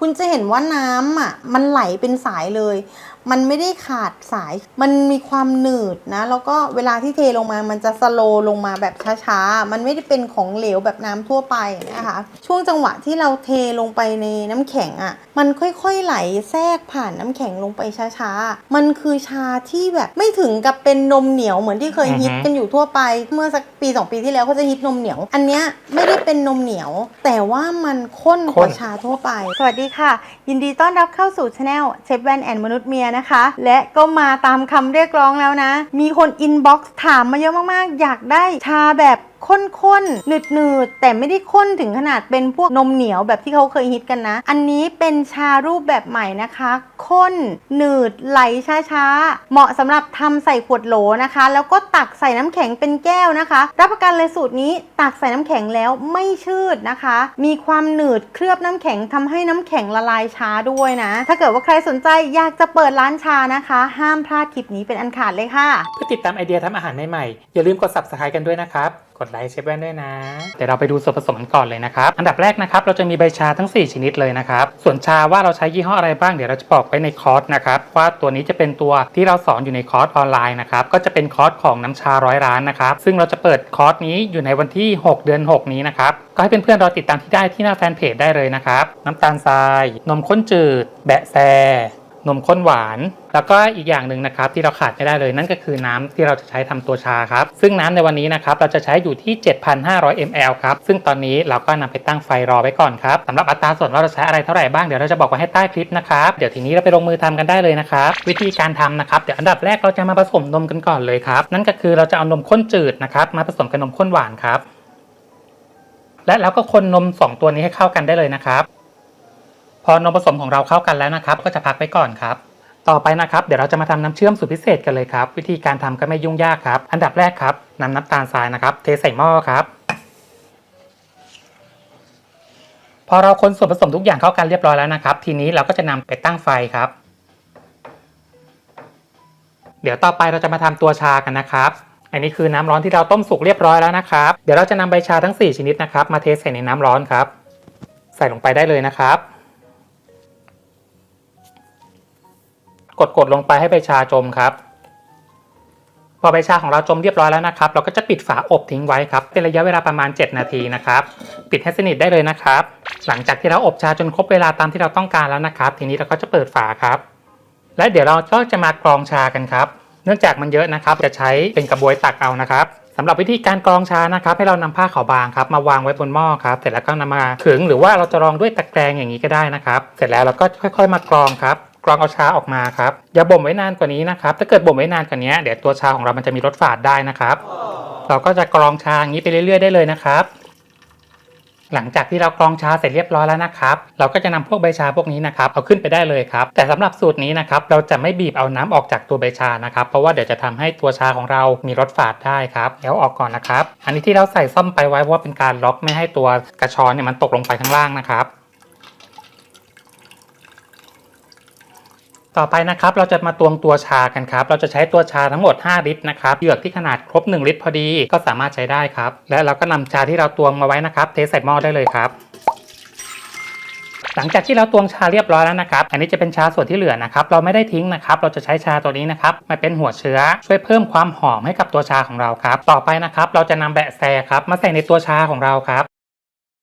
คุณจะเห็นว่าน้ำอะมันไหลเป็นสายเลยมันไม่ได้ขาดสาย มันมีความหนืดนะ แล้วก็เวลาที่เทลงมา มันจะสโลว์ลงมาแบบช้าๆ มันไม่ได้เป็นของเหลวแบบน้ำทั่วไปนะคะ ช่วงจังหวะที่เราเทลงไปในน้ำแข็งอะ มันค่อยๆไหลแทรกผ่านน้ำแข็งลงไปช้าๆ มันคือชาที่แบบไม่ถึงกับเป็นนมเหนียวเหมือนที่เคยฮิตอือฮึกันอยู่ทั่วไป เมื่อสักปีสองปีที่แล้วเขาจะฮิตนมเหนียว อันเนี้ยไม่ได้เป็นนมเหนียว แต่ว่ามันข้นกว่าข้นชาทั่วไป สวัสดีค่ะ ยินดีต้อนรับเข้าสู่ช anel เชฟแวนแอนมนุษย์เมียนะคะ และก็มาตามคำเรียกร้องแล้วนะ มีคนอินบ็อกซ์ถามมาเยอะมากๆ อยากได้ชาแบบ ข้นๆหนืดๆแต่ไม่ได้ข้นถึงขนาดเป็นพวกนมเหนียวแบบที่เขาเคยฮิตกันนะ อันนี้เป็นชารูปแบบใหม่นะคะข้นหนืดไหลช้าๆ เหมาะสำหรับทำใส่ขวดโหลนะคะ แล้วก็ตักใส่น้ำแข็งเป็นแก้วนะคะ รับประกันเลยสูตรนี้ตักใส่น้ำแข็งแล้วไม่ชืดนะคะ มีความหนืดเคลือบน้ำแข็งทำให้น้ำแข็งละลายช้าด้วยนะ ถ้าเกิดว่าใครสนใจอยากจะเปิดร้านชานะคะ ห้ามพลาดคลิปนี้เป็นอันขาดเลยค่ะ เพื่อติดตามไอเดียทำอาหารใหม่ๆอย่าลืมกด subscribe กันด้วยนะครับ กดไลค์เชฟแว่นด้วยนะ เดี๋ยวเราไปดูส่วนผสมกันก่อนเลยนะครับ อันดับแรกนะครับเราจะมีใบชาทั้ง 4 ชนิดเลยนะครับ ส่วนชาว่าเราใช้ยี่ห้ออะไรบ้างเดี๋ยวเราจะบอกไว้ในคอร์สนะครับว่าตัวนี้จะเป็นตัวที่เราสอนอยู่ในคอร์สออนไลน์นะครับก็จะเป็นคอร์สของน้ำชาร้อยร้านนะครับซึ่งเราจะเปิดคอร์สนี้อยู่ในวันที่ 6 เดือน 6 นี้นะครับก็ให้เพื่อนๆรอติดตามที่ได้ที่หน้าแฟนเพจได้เลยนะครับน้ำตาลทราย นมข้นจืด แบะแซ นมข้นหวาน แล้วก็อีกอย่างหนึ่งนะครับที่เราขาดไม่ได้เลยนั่นก็คือน้ำที่เราจะใช้ทำตัวชาครับ ซึ่งน้ำในวันนี้นะครับเราจะใช้อยู่ที่ 7,500 ml ครับ ซึ่งตอนนี้เราก็นำไปตั้งไฟรอไว้ก่อนครับสำหรับอัตราส่วนว่าเราใช้อะไรเท่าไหร่บ้างเดี๋ยวเราจะบอกไว้ให้ใต้คลิปนะครับเดี๋ยวทีนี้เราไปลงมือทำกันได้เลยนะครับวิธีการทำนะครับเดี๋ยวอันดับแรกเราจะมาผสมนมกันก่อนเลยครับนั่นก็คือเราจะเอานมข้นจืดนะครับมาผสมกับนมข้นหวานครับและแล้วก็คนนมสองตัวนี้ให้เข้ากันได้เลยนะครับ พอนมผสมของเราเข้ากันแล้วนะครับ ก็จะพักไว้ก่อนครับ ต่อไปนะครับ เดี๋ยวเราจะมาทำน้ำเชื่อมสูตรพิเศษกันเลยครับ วิธีการทำก็ไม่ยุ่งยากครับ อันดับแรกครับนำน้ำตาลทรายนะครับ เทใส่หม้อครับ พอเราคนส่วนผสมทุกอย่างเข้ากันเรียบร้อยแล้วนะครับ ทีนี้เราก็จะนำไปตั้งไฟครับ เดี๋ยวต่อไปเราจะมาทำตัวชากันนะครับอันนี้คือน้ำร้อนที่เราต้มสุกเรียบร้อยแล้วนะครับ เดี๋ยวเราจะนำใบชาทั้ง 4 ชนิดนะครับ มาเทใส่ในน้ำร้อนครับ ใส่ลงไปได้เลยนะครับ กดกดลงไปให้ใบชาจมครับพอใบชาของเราจมเรียบร้อยแล้วนะครับ เราก็จะปิดฝาอบทิ้งไว้ครับ เป็นระยะเวลาประมาณ 7 นาทีนะครับ ปิดให้สนิทได้เลยนะครับ หลังจากที่เราอบชาจนครบเวลาตามที่เราต้องการแล้วนะครับ ทีนี้เราก็จะเปิดฝาครับ และเดี๋ยวเราก็จะมากรองชากันครับ เนื่องจากมันเยอะนะครับ จะใช้เป็นกระบวยตักเอานะครับสำหรับวิธีการกรองชานะครับ ให้เรานำผ้าขาวบางครับ มาวางไว้บนหม้อครับ เสร็จแล้วก็นำมาขึงหรือว่าเราจะรองด้วยตะแกรงอย่างนี้ก็ได้นะครับ เสร็จแล้วเราก็ค่อย ๆ มากรองครับ รองเอาชาออกมาครับอย่าบ่มไว้นานกว่านี้นะครับ ถ้าเกิดบ่มไว้นานกว่านี้เดี๋ยวตัวชาของเรามันจะมีรสฝาดได้นะครับ เราก็จะกรองชาอย่างนี้ไปเรื่อยๆได้เลยนะครับหลังจากที่เรากรองชาเสร็จเรียบร้อยแล้วนะครับ เราก็จะนำพวกใบชาพวกนี้นะครับเอาขึ้นไปได้เลยครับ แต่สำหรับสูตรนี้นะครับเราจะไม่บีบเอาน้ำออกจากตัวใบชานะครับ เพราะว่าเดี๋ยวจะทำให้ตัวชาของเรามีรสฝาดได้ครับเดี๋ยวออกก่อนนะครับ อันนี้ที่เราใส่ซ่อมไปไว้เพราะว่าเป็นการล็อกไม่ให้ตัวกระชอนเนี่ยมันตกลงไปข้างล่างนะครับ ต่อไปนะครับเราจะมาตวงตัวชากันครับ เราจะใช้ตัวชาทั้งหมด 5 ลิตรนะครับเหยือกที่ขนาดครบ 1 ลิตรพอดีก็สามารถใช้ได้ครับ และเราก็นำชาที่เราตวงมาไว้นะครับ เทใส่หม้อได้เลยครับ หลังจากที่เราตวงชาเรียบร้อยแล้วนะครับ อันนี้จะเป็นชาส่วนที่เหลือนะครับ เราไม่ได้ทิ้งนะครับ เราจะใช้ชาตัวนี้นะครับมาเป็นหัวเชื้อ ช่วยเพิ่มความหอมให้กับตัวชาของเราครับ ต่อไปนะครับ เราจะนำแบะแซครับมาใส่ในตัวชาของเราครับ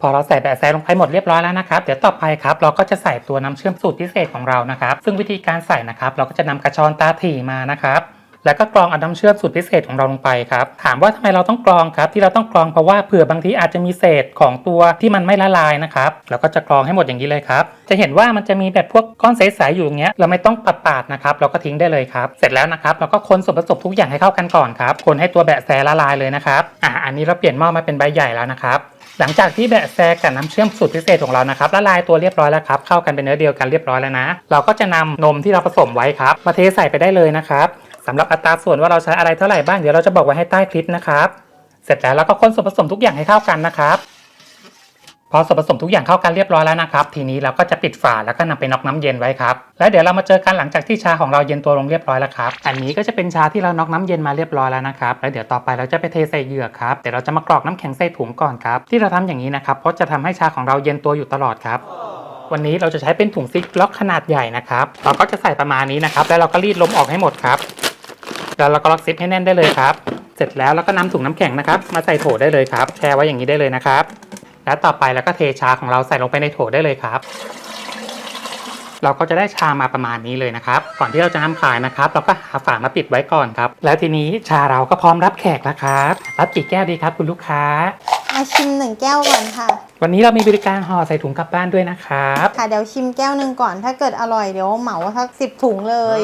พอเราใส่แบะแซลงไปหมดเรียบร้อยแล้วนะครับ เดี๋ยวต่อไปครับเราก็จะใส่ตัวน้ำเชื่อมสูตรพิเศษของเรานะครับ ซึ่งวิธีการใส่นะครับ เราก็จะนำกระชอนตาถี่มานะครับแล้วก็กรองเอาน้ำเชื่อมสูตรพิเศษของเราลงไปครับถามว่าทำไมเราต้องกรองครับ ที่เราต้องกรองเพราะว่าเผื่อบางทีอาจจะมีเศษของตัวที่มันไม่ละลายนะครับเราก็จะกรองให้หมดอย่างนี้เลยครับจะเห็นว่ามันจะมีแบบพวกก้อนใสๆอยู่อย่างเงี้ยเราไม่ต้องปัดปาดๆนะครับเราก็ทิ้งได้เลยครับ เสร็จแล้วนะครับเราก็คนส่วนผสมทุกอย่างให้เข้ากันก่อนครับคนให้ตัวแบะแซละลายเลยนะครับอะอันนี้เราเปลี่ยนหม้อมาเป็นใบใหญ่แล้วนะครับ หลังจากที่แบะแซกับน้ำเชื่อมสูตรพิเศษของเรานะครับละลายตัวเรียบร้อยแล้วครับเข้ากันเป็นเนื้อเดียวกันเรียบร้อยแล้วนะ เราก็จะนำนมที่เราผสมไว้ครับมาเทใส่ไปได้เลยนะครับสำหรับอัตราส่วนว่าเราใช้อะไรเท่าไหร่บ้างเดี๋ยวเราจะบอกไว้ให้ใต้คลิปนะครับเสร็จแล้วเราก็คนส่วนผสมทุกอย่างให้เข้ากันนะครับ พอส่วนผสมทุกอย่างเข้ากันเรียบร้อยแล้วนะครับทีนี้เราก็จะปิดฝาแล้วก็นำไปน็อกน้ำเย็นไว้ครับแล้วเดี๋ยวเรามาเจอกันหลังจากที่ชาของเราเย็นตัวลงเรียบร้อยแล้วครับอันนี้ก็จะเป็นชาที่เราน็อกน้ำเย็นมาเรียบร้อยแล้วนะครับแล้วเดี๋ยวต่อไปเราจะไปเทใส่เหยือกครับเดี๋ยวเราจะมากรอกน้ำแข็งใส่ถุงก่อนครับที่เราทำอย่างนี้นะครับเพราะจะทำให้ชาของเราเย็นตัวอยู่ตลอดครับวันนี้เราจะใช้เป็นถุงซิกล็อกขนาดใหญ่นะครับเราก็จะใส่ประมาณนี้นะครับแล้วเราก็รีดลมออกให้หมดครับแล้วเราก็ล็อกซิปให้แน่นได้เลยครับ เสร็จแล้วเราก็นำถุงน้ำแข็งนะครับ มาใส่โถได้เลยครับ แช่ไว้อย่างนี้ได้เลยนะครับ แล้วต่อไปเราก็เทชาของเราใส่ลงไปในโถได้เลยครับ เราก็จะได้ชามาประมาณนี้เลยนะครับ ก่อนที่เราจะนำขายนะครับ เราก็หาฝามาปิดไว้ก่อนครับ แล้วทีนี้ชาเราก็พร้อมรับแขกแล้วครับ รับกี่แก้วดีครับ คุณลูกค้า มาชิมหนึ่งแก้วก่อนค่ะ วันนี้เรามีบริการห่อใส่ถุงกลับบ้านด้วยนะครับ ค่ะเดี๋ยวชิมแก้วหนึ่งก่อน ถ้าเกิดอร่อยเดี๋ยวเหมาสักสิบถุงเลย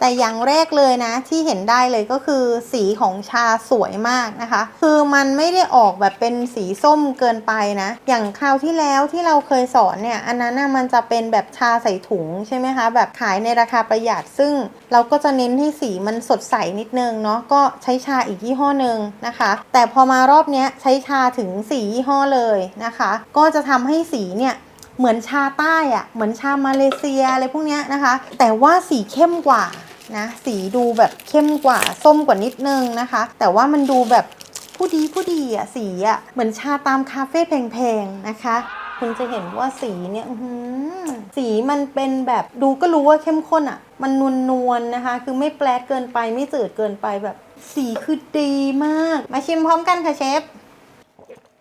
แต่อย่างแรกเลยนะที่เห็นได้เลยก็คือสีของชาสวยมากนะคะ คือมันไม่ได้ออกแบบเป็นสีส้มเกินไปนะ อย่างคราวที่แล้วที่เราเคยสอนเนี่ย อันนั้นนะมันจะเป็นแบบชาใส่ถุงใช่ไหมคะ แบบขายในราคาประหยัด ซึ่งเราก็จะเน้นให้สีมันสดใสนิดนึงเนาะ ก็ใช้ชาอีกยี่ห้อหนึ่งนะคะ แต่พอมารอบนี้ใช้ชาถึงสียี่ห้อเลยนะคะ ก็จะทำให้สีเนี่ยเหมือนชาใต้อะเหมือนชามาเลเซียอะไรพวกนี้นะคะ แต่ว่าสีเข้มกว่า นะ สีดูแบบเข้มกว่าส้มกว่านิดนึงนะคะ แต่ว่ามันดูแบบผู้ดีผู้ดีอะสีอะเหมือนชาตามคาเฟ่แพงๆนะคะ คุณจะเห็นว่าสีเนี่ยหือสีมันเป็นแบบดูก็รู้ว่าเข้มข้นอะมันนวลนวลๆนะคะ คือไม่แปลกเกินไปไม่จืดเกินไปแบบสีคือดีมาก มาชิมพร้อมกันค่ะเชฟ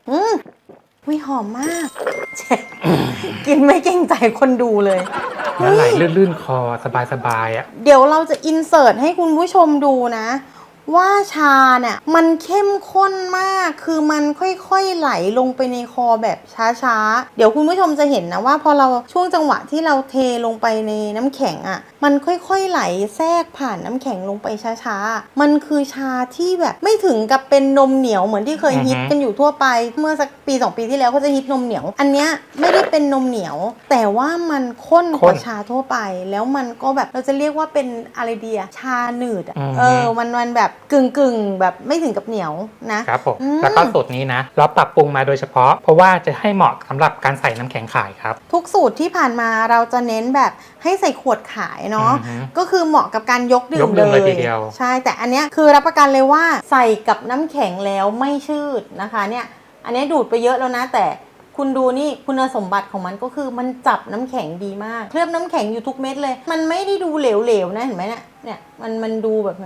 อืม วิหอมมากเชฟกินไม่เกรงใจคนดูเลย แล้วไหลลื่นๆคอสบายๆอะ เดี๋ยวเราจะอินเสิร์ตให้คุณผู้ชมดูนะ ว่าชาเนี่ยมันเข้มข้นมาก คือมันค่อยๆไหลลงไปในคอแบบช้าๆ เดี๋ยวคุณผู้ชมจะเห็นนะว่าพอเราช่วงจังหวะที่เราเทลงไปในน้ำแข็งอะ่ะ มันค่อยๆไหลแทรกผ่านน้ำแข็งลงไปช้าๆ มันคือชาที่แบบไม่ถึงกับเป็นนมเหนียวเหมือนที่เคยฮิตอือฮึกันอยู่ทั่วไป เมื่อสักปีสองปีที่แล้วเขาจะฮิตนมเหนียว อันเนี้ยไม่ได้เป็นนมเหนียว แต่ว่ามันข้นกว่าข้นชาทั่วไป แล้วมันก็แบบเราจะเรียกว่าเป็นอะไรเดียชาหนืดอะอือฮึเออมันมันแบบกึ่งกึ่งๆแบบไม่ถึงกับเหนียวนะครับผมอืมแล้วก็สูตรนี้นะเราปรับปรุงมาโดยเฉพาะ เพราะว่าจะให้เหมาะสำหรับการใส่น้ำแข็งขายครับ ทุกสูตรที่ผ่านมาเราจะเน้นแบบให้ใส่ขวดขายเนาะอือฮึก็คือเหมาะกับการยกดื่ยมกดื่มเลเลยยทีเดียวใช่แต่อันเนี้ยคือรับประกันเลยว่าใส่กับน้ำแข็งแล้วไม่ชืดนะคะเนี่ยอันเนี้ยดูดไปเยอะแล้วนะแต่คุณดูนี่คุณสมบัติของมันก็คือมันจับน้ำแข็งดีมาก เคลือบน้ำแข็งอยู่ทุกเม็ดเลย มันไม่ได้ดูเหลวๆนะเห็นไหมเนี่ยเนี่ยมันมันดูแบบเ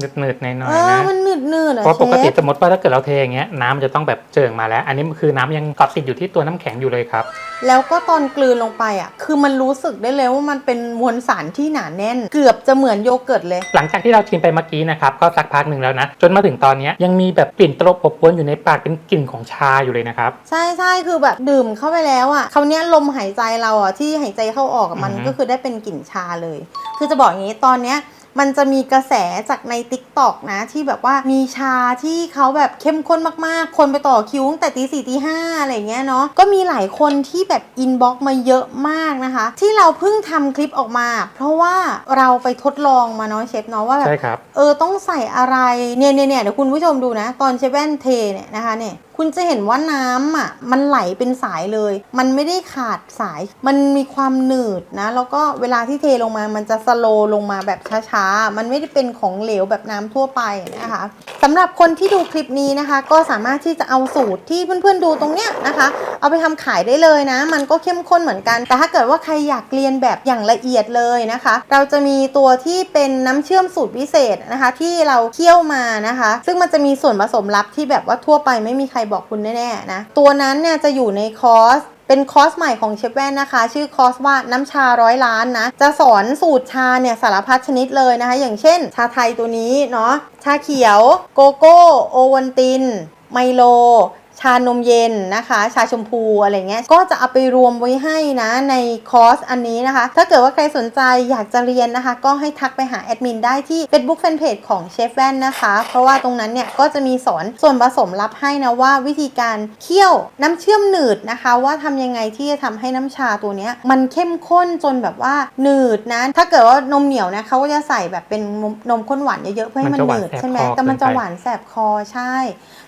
ห็นไหมหนืดๆหน่อยเอๆอนะมันหนืดๆนืดๆอะเพราะปกติเชฟสมมติว่าถ้าเกิดเราเทอย่างเงี้ยน้ำมันจะต้องแบบเจิ่งมาแล้ว อันนี้มันคือน้ำยังเกาะติดอยู่ที่ตัวน้ำแข็งอยู่เลยครับ แล้วก็ตอนกลืนลงไปอะ คือมันรู้สึกได้เลยว่ามันเป็นมวลสารที่หนาแน่น เกือบจะเหมือนโยเกิร์ตเลย หลังจากที่เราชิมไปเมื่อกี้นะครับก็สักพักหนึ่งแล้วนะ จนมาถึงตอนเนี้ยยังมีแบบกลิ่นตลบอบอวนอยู่ในปากเป็นกลิ่นของชาอยู่เลยนะครับ ใช่ใช่คือแบบดื่มเข้าไปแล้วอะคราวเนี้ยลมหายใจเราอะที่หายใจเข้าออกอะมันอือฮึ ก็คือได้เป็นกลิ่นชาเลย คือจะบอกอย่างนี้ตอนเนี้ย มันจะมีกระแสจากใน t ิ k t o k นะ ที่แบบว่ามีชาที่เขาแบบเข้มข้นมากๆ คนไปต่อคิวตั้งแต่ตีสี่ตีห้าอะไรอย่างเงี้ยเนาะก็มีหลายคนที่แบบอินบ็อกมาเยอะมากนะคะ ที่เราเพิ่งทำคลิปออกมา เพราะว่าเราไปทดลองมาเนาะเชฟเนาะว่าแบบใช่ครับเออต้องใส่อะไรเนี่ยเนี่ยเนี่ยเดี๋ยวคุณผู้ชมดูนะ ตอนเชฟแว่นเทเนี่ยนะคะเนี่ย คุณจะเห็นว่าน้ำอะมันไหลเป็นสายเลย มันไม่ได้ขาดสาย มันมีความหนืดนะ แล้วก็เวลาที่เทลงมามันจะสโลว์ลงมาแบบช้าๆ มันไม่ได้เป็นของเหลวแบบน้ำทั่วไปนะคะสำหรับคนที่ดูคลิปนี้นะคะ ก็สามารถที่จะเอาสูตรที่เพื่อนๆดูตรงเนี้ยนะคะ เอาไปทำขายได้เลยนะ มันก็เข้มข้นเหมือนกัน แต่ถ้าเกิดว่าใครอยากเรียนแบบอย่างละเอียดเลยนะคะ เราจะมีตัวที่เป็นน้ำเชื่อมสูตรพิเศษนะคะ ที่เราเคี่ยวมานะคะ ซึ่งมันจะมีส่วนผสมลับที่แบบว่าทั่วไปไม่มีใครบอกคุณแน่ๆนะ ตัวนั้นเนี่ยจะอยู่ในคอร์สเป็นคอร์สใหม่ของเชฟแว่นนะคะ ชื่อคอร์สว่าน้ำชาร้อยล้านนะ จะสอนสูตรชาเนี่ยสารพัดชนิดเลยนะคะ อย่างเช่น ชาไทยตัวนี้เนาะชาเขียว โกโก้ โอวันติน ไมโล ชานมเย็นนะคะ ชาชมพูอะไรเงี้ยก็จะเอาไปรวมไว้ให้นะในคอร์สอันนี้นะคะ ถ้าเกิดว่าใครสนใจอยากจะเรียนนะคะ ก็ให้ทักไปหาแอดมินได้ที่ Facebook Fanpage ของเชฟแว่นนะคะ เพราะว่าตรงนั้นเนี่ยก็จะมีสอนส่วนผสมลับให้นะว่าวิธีการเคี่ยวน้ำเชื่อมหนืดนะคะ ว่าทำยังไงที่จะทำให้น้ำชาตัวเนี้ยมันเข้มข้นจนแบบว่าหนืดนะถ้าเกิดว่านมเหนียวนะเขาก็จะใส่แบบเป็นนมข้นหวานเยอะๆเพื่อให้มันมันจะหหวานนืดแสบใช่ไหมคอแต่มันจะเกินไปหวานแสบคอใช่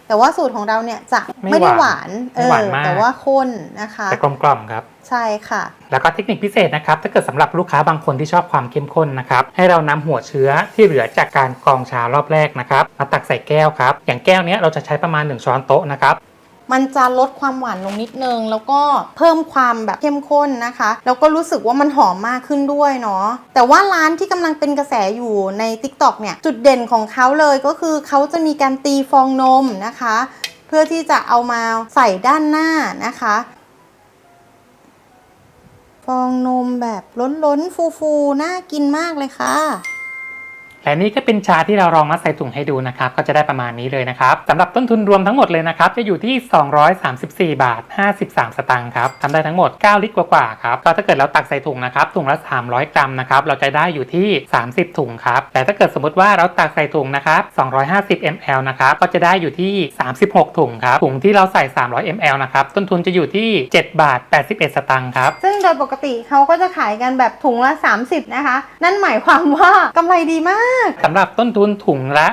แต่ว่าสูตรของเราเนี่ยจะไม่ไม่ได้หหวาวานนเอไม่อหวานมากแต่ว่าข้นนะคะแต่กลมกล่อมครับใช่ค่ะ แล้วก็เทคนิคพิเศษนะครับ ถ้าเกิดสำหรับลูกค้าบางคนที่ชอบความเข้มข้นนะครับ ให้เรานำหัวเชื้อที่เหลือจากการกรองชารอบแรกนะครับมาตักใส่แก้วครับ อย่างแก้วเนี้ยเราจะใช้ประมาณ 1 ช้อนโต๊ะนะครับ มันจะลดความหวานลงนิดนึง แล้วก็เพิ่มความแบบเข้มข้นนะคะ แล้วก็รู้สึกว่ามันหอมมากขึ้นด้วยเนาะแต่ว่าร้านที่กำลังเป็นกระแสอยู่ใน TikTok เนี่ย จุดเด่นของเขาเลยก็คือเขาจะมีการตีฟองนมนะคะ เพื่อที่จะเอามาใส่ด้านหน้านะคะ ฟองนมแบบล้นๆฟูๆน่ากินมากเลยค่ะ และนี่ก็เป็นชาที่เราลองมาใส่ถุงให้ดูนะครับ ก็จะได้ประมาณนี้เลยนะครับสำหรับต้นทุนรวมทั้งหมดเลยนะครับ จะอยู่ที่ 234 บาท 53 สตางค์ครับทำได้ทั้งหมด 9 ลิตรกว่าๆครับก็ถ้าเกิดเราตักใส่ถุงนะครับถุงละ 300 กรัมนะครับเราจะได้อยู่ที่ 30 ถุงครับแต่ถ้าเกิดสมมติว่าเราตักใส่ถุงนะครับ 250 ml นะครับก็จะได้อยู่ที่ 36 ถุงครับถุงที่เราใส่ 300 ml นะครับต้นทุนจะอยู่ที่ 7 บาท 81 สตางค์ครับซึ่งโดยปกติเขาก็จะขายกันแบบถุงละ 30 นะคะ นั่นหมายความว่ากำไรดีมากสำหรับต้นทุนถุงละ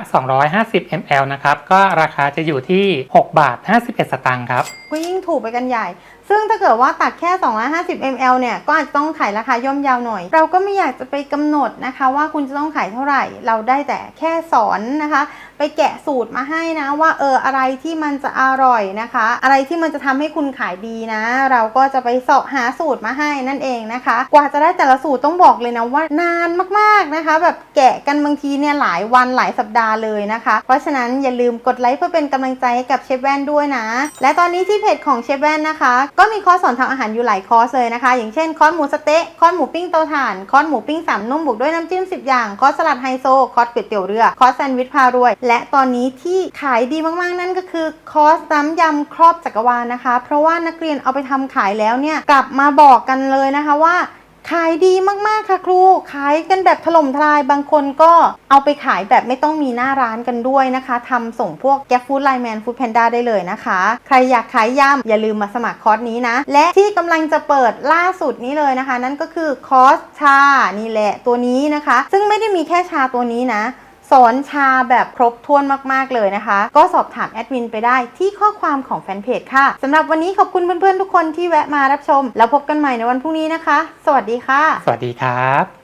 250 ml นะครับ ก็ราคาจะอยู่ที่ 6 บาท 51 สตางค์ครับ ก็ยิ่งถูกไปกันใหญ่ซึ่งถ้าเกิดว่าตักแค่ 250 ml เนี่ย ก็อาจจะต้องขายราคาย่อมยาวหน่อย เราก็ไม่อยากจะไปกำหนดนะคะ ว่าคุณจะต้องขายเท่าไหร่ เราได้แต่แค่สอนนะคะ ไปแกะสูตรมาให้นะว่าเอออะไรที่มันจะอร่อยนะคะ อะไรที่มันจะทำให้คุณขายดีนะ เราก็จะไปเสาะหาสูตรมาให้นั่นเองนะคะ กว่าจะได้แต่ละสูตรต้องบอกเลยนะว่านานมากๆนะคะ แบบแกะกันบางทีเนี่ยหลายวันหลายสัปดาห์เลยนะคะ เพราะฉะนั้นอย่าลืมกดไลค์เพื่อเป็นกำลังใจให้กับเชฟแว่นด้วยนะ และตอนนี้ที่เพจของเชฟแว่นนะคะก็มีคอร์สสอนทำอาหารอยู่หลายคอร์สเลยนะคะ อย่างเช่นคอร์สหมูสเต๊ะคอร์สหมูปิ้งเตาถ่านคอร์สหมูปิ้งสามนุ่มบวกด้วยน้ำจิ้ม 10 อย่างคอร์สสลัดไฮโซคอร์สก๋วยเตี๋ยวเรือคอร์สแซนด์วิชพารวย และตอนนี้ที่ขายดีมากๆนั่นก็คือคอร์สน้ำยำครอบจักรวาลนะคะ เพราะว่านักเรียนเอาไปทำขายแล้วเนี่ยกลับมาบอกกันเลยนะคะว่า ขายดีมากๆค่ะครู ขายกันแบบถล่มทลายบางคนก็เอาไปขายแบบไม่ต้องมีหน้าร้านกันด้วยนะคะทำส่งพวกแกฟู้ดไลแมนฟู้ดแพนด้าได้เลยนะคะ ใครอยากขายยำอย่าลืมมาสมัครคอร์สนี้นะ และที่กำลังจะเปิดล่าสุดนี้เลยนะคะ นั่นก็คือคอร์สชานี่แหละตัวนี้นะคะ ซึ่งไม่ได้มีแค่ชาตัวนี้นะ สอนชาแบบครบถ้วนมากๆเลยนะคะ ก็สอบถามแอดมินไปได้ที่ข้อความของแฟนเพจค่ะสำหรับวันนี้ขอบคุณเพื่อนๆทุกคนที่แวะมารับชม แล้วพบกันใหม่ในวันพรุ่งนี้นะคะ สวัสดีค่ะ สวัสดีครับ